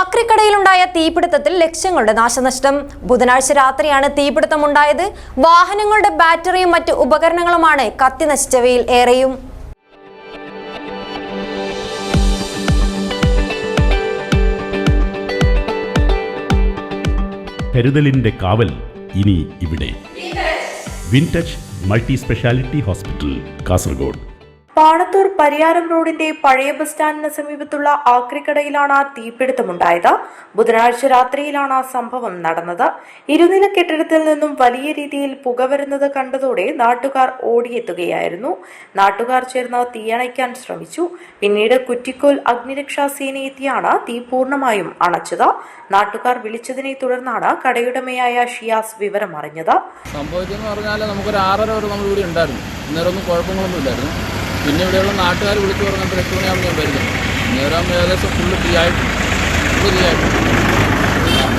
ആക്രിക്കടയിലുണ്ടായ തീപിടുത്തത്തിൽ ലക്ഷങ്ങളുടെ നാശനഷ്ടം. ബുധനാഴ്ച രാത്രിയാണ് തീപിടുത്തമുണ്ടായത്. വാഹനങ്ങളുടെ ബാറ്ററിയും മറ്റ് ഉപകരണങ്ങളുമാണ് കത്തി നശിച്ചവയിൽ ഏറെയും. കരുതലിന്റെ കാവൽ ഇനി ഇവിടെ. Wintouch multi speciality hospital Kasaragod. Panathur Pariyaram റോഡിന്റെ പഴയ ബസ് സ്റ്റാൻഡിന് സമീപത്തുള്ള ആക്രിക്കടയിലാണ് തീപിടുത്തമുണ്ടായത്. ബുധനാഴ്ച രാത്രിയിലാണ് സംഭവം നടന്നത്. ഇരുനില കെട്ടിടത്തിൽ നിന്നും വലിയ രീതിയിൽ പുക വരുന്നത് കണ്ടതോടെ നാട്ടുകാർ ഓടിയെത്തുകയായിരുന്നു. നാട്ടുകാർ ചേർന്ന് തീയണയ്ക്കാൻ ശ്രമിച്ചു. പിന്നീട് കുറ്റിക്കോൽ അഗ്നിരക്ഷാ സേന എത്തിയാണ് തീ പൂർണമായും അണച്ചത്. നാട്ടുകാർ വിളിച്ചതിനെ തുടർന്നാണ് കടയുടമയായ ഷിയാസ് വിവരം അറിഞ്ഞത് സംഭവിച്ചെന്ന് പറഞ്ഞാൽ നമുക്കൊരു ആറര വരെ നമ്മൾ ഇവിടെ ഉണ്ടായിരുന്നു. അന്നേരം ഒന്നും കുഴപ്പങ്ങളൊന്നും ഇല്ലായിരുന്നു. പിന്നെ ഇവിടെയുള്ള നാട്ടുകാർ വിളിച്ചു പറഞ്ഞപ്പോൾ എട്ട് മണിയാകുമ്പോൾ ഞാൻ വരുന്നത് നേരം ഏകദേശം ഫുള്ള് ഫ്രീ ആയിട്ട് ഫുള്ള് ഫ്രീ ആയിട്ട്.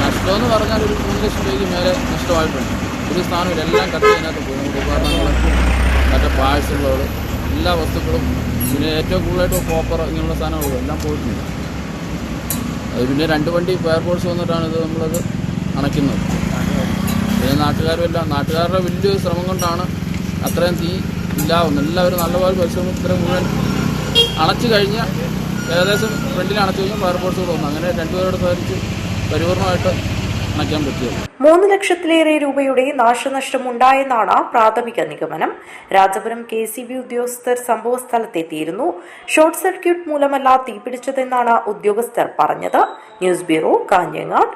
നഷ്ടമെന്ന് പറഞ്ഞാൽ ഒരു മൂന്ന് ലക്ഷം രൂപയ്ക്ക് മേലെ നഷ്ടമായിട്ടുണ്ട്. ഒരു സ്ഥാനമില്ല എല്ലാം കത്തി അതിനകത്ത് നമ്മുടെ ഉപകരണങ്ങൾ മറ്റേ പാഴ്സലുകൾ എല്ലാ വസ്തുക്കളും പിന്നെ ഏറ്റവും കൂടുതലായിട്ട് കോപ്പർ ഇങ്ങനെയുള്ള സാധനങ്ങളും എല്ലാം പോയിട്ടുണ്ട്. അത് പിന്നെ രണ്ട് വണ്ടി ഫയർഫോഴ്സ് വന്നിട്ടാണ് ഇത് നമ്മളത് അണയ്ക്കുന്നത്. പിന്നെ നാട്ടുകാരും എല്ലാം നാട്ടുകാരുടെ വലിയൊരു ശ്രമം കൊണ്ടാണ് അത്രയും തീ ഇല്ലാവുന്നത് എല്ലാവരും നല്ലപോലെ പരിശ്രമത്തിന് മുഴുവൻ അണച്ചു കഴിഞ്ഞ് ഏകദേശം ഫ്രണ്ടിൽ അണച്ചു കഴിഞ്ഞാൽ ഫയർഫോഴ്സ് കൂടെ വന്നു. അങ്ങനെ രണ്ടുപേരോട് സഹകരിച്ച് പരിപൂർണമായിട്ട് മൂന്ന് ലക്ഷത്തിലേറെ രൂപയുടെ നാശനഷ്ടമുണ്ടായെന്നാണ് പ്രാഥമിക നിഗമനം. രാജപുരം കെ സി ബി ഉദ്യോഗസ്ഥർ സംഭവസ്ഥലത്തെത്തിയിരുന്നു ഷോർട്ട് സർക്യൂട്ട് മൂലമല്ല തീപിടിച്ചതെന്നാണ് ഉദ്യോഗസ്ഥർ പറഞ്ഞത്. News bureau Kanhangad.